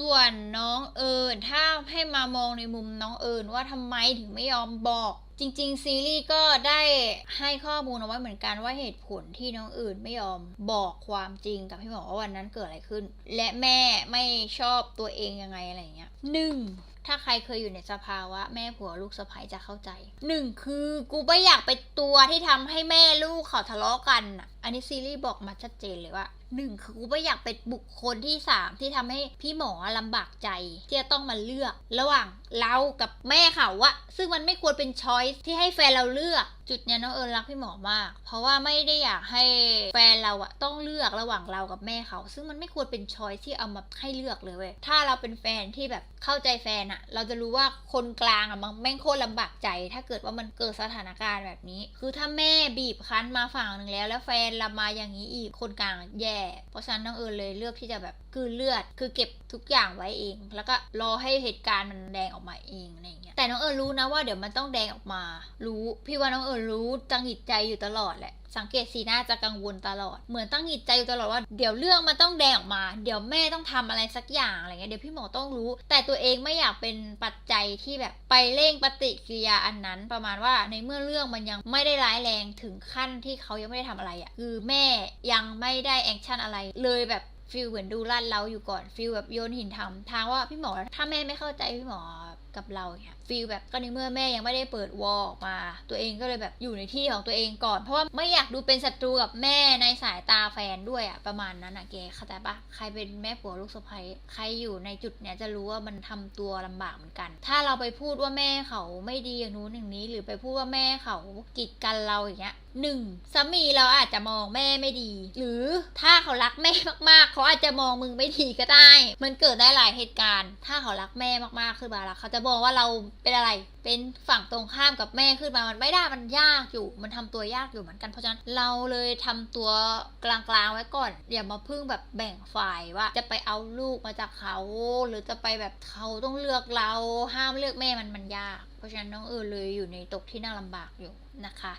ส่วนน้องเอิญถ้าให้มามองในมุมน้องเอิญว่าทำไมถึงไม่ยอมบอก จริง ๆ ซีรีส์ก็ได้ให้ข้อมูลเอาไว้เหมือนกันว่าเหตุผลที่น้องเอิญไม่ยอมบอกความจริงกับพี่หมอว่าวันนั้นเกิดอะไรขึ้น และแม่ไม่ชอบตัวเองยังไงอะไรอย่างเงี้ยหนึ่งถ้าใครเคยอยู่ในสภาวะแม่ผัวลูกสะใภ้จะเข้าใจหนึ่งคือกูไม่อยากเป็นตัวที่ทำให้แม่ลูกเขาทะเลาะกันอะอันนี้ซีรีส์บอกมาชัดเจนเลยว่าหนึ่งคือกูไม่อยากเป็นบุคคลที่สามที่ทำให้พี่หมอลำบากใจ ที่จะต้องมาเลือก ระหว่างเรากับแม่เขาอะซึ่งมันไม่ควรเป็นช้อยส์ที่ให้แฟนเราเลือก จุดเนี้ยน้องเอิญรักพี่หมอมาก เพราะว่าไม่ได้อยากให้แฟนเราอะต้องเลือกระหว่างเรากับแม่เขา ซึ่งมันไม่ควรเป็นช้อยส์ที่เอามาให้เลือกเลยเว้ยถ้าเราเป็นแฟนที่แบบเข้าใจแฟนอะเราจะรู้ว่าคนกลางอะมันแม่งโคตรลำบากใจ ถ้าเกิดว่ามันเกิดสถานการณ์แบบนี้ คือถ้าแม่บีบคั้นมาฝั่งหนึ่งแล้วแล้วแฟนเรามาอย่างนี้อีกคนกลางแย่ เพราะฉะนั้นน้องเอิญเลยเลือกที่จะแบบคือเลือดคือเก็บทุกอย่างไว้เอง แล้วก็รอให้เหตุการณ์มันแดงออกมาเองอะไรอย่างเงี้ย แต่น้องเอิญรู้นะว่าเดี๋ยวมันต้องแดงออกมา รู้ พี่ว่าน้องเอิญรู้จังหิดใจอยู่ตลอดแหละสังเกตสีหน้าจะกังวลตลอด เหมือนตั้งหิดใจอยู่ตลอดว่าเดี๋ยวเรื่องมันต้องแดงออกมา เดี๋ยวแม่ต้องทำอะไรสักอย่างอะไรเงี้ยเดี๋ยวพี่หมอต้องรู้ แต่ตัวเองไม่อยากเป็นปัจจัยที่แบบไปเร่งปฏิกิริยาอันนั้น ประมาณว่าในเมื่อเรื่องมันยังไม่ได้ร้ายแรงถึงขั้นที่เขายังไม่ได้ทำอะไรอะ่ะคือแม่ยังไม่ได้แอคชั่นอะไรเลยแบบฟิลเหมือนดูลาดเราอยู่ก่อนฟิลแบบโยนหินทำทางว่าพี่หมอถ้าแม่ไม่เข้าใจพี่หมอ กับเราเนี่ยฟีลแบบก็ในเมื่อแม่ยังไม่ได้เปิดวอลออกมา ตัวเองก็เลยแบบอยู่ในที่ของตัวเองก่อน เพราะว่าไม่อยากดูเป็นศัตรูกับแม่ในสายตาแฟนด้วยอะประมาณนั้นอะแกเข้าใจปะใครเป็นแม่ผัวลูกสะใภ้ใครอยู่ในจุดเนี้ยจะรู้ว่ามันทำตัวลำบากเหมือนกัน ถ้าเราไปพูดว่าแม่เขาไม่ดีอย่างนู้นอย่างนี้ หรือไปพูดว่าแม่เขากีดกันเราอย่างเงี้ยหนึ่งสามีเราอาจจะมองแม่ไม่ดี หรือถ้าเขารักแม่มากๆ เขาอาจจะมองมึงไม่ดีก็ได้ มันเกิดได้หลายเหตุการณ์ ถ้าเขารักแม่มากๆขึ้นมาแล้วเขาจะบอกว่าเราเป็นอะไร เป็นฝั่งตรงข้ามกับแม่ขึ้นมามันไม่ได้มันยากอยู่ มันทำตัวยากอยู่เหมือนกันเพราะฉะนั้นเราเลยทำตัวกลางๆไว้ก่อนอย่ามาพึ่งแบบแบ่งฝ่ายว่า จะไปเอาลูกมาจากเขา หรือจะไปแบบเขาต้องเลือกเราห้ามเลือกแม่มันมันยาก เพราะฉะนั้นน้องเออเลยอยู่ในตกที่น่าลำบากอยู่นะคะ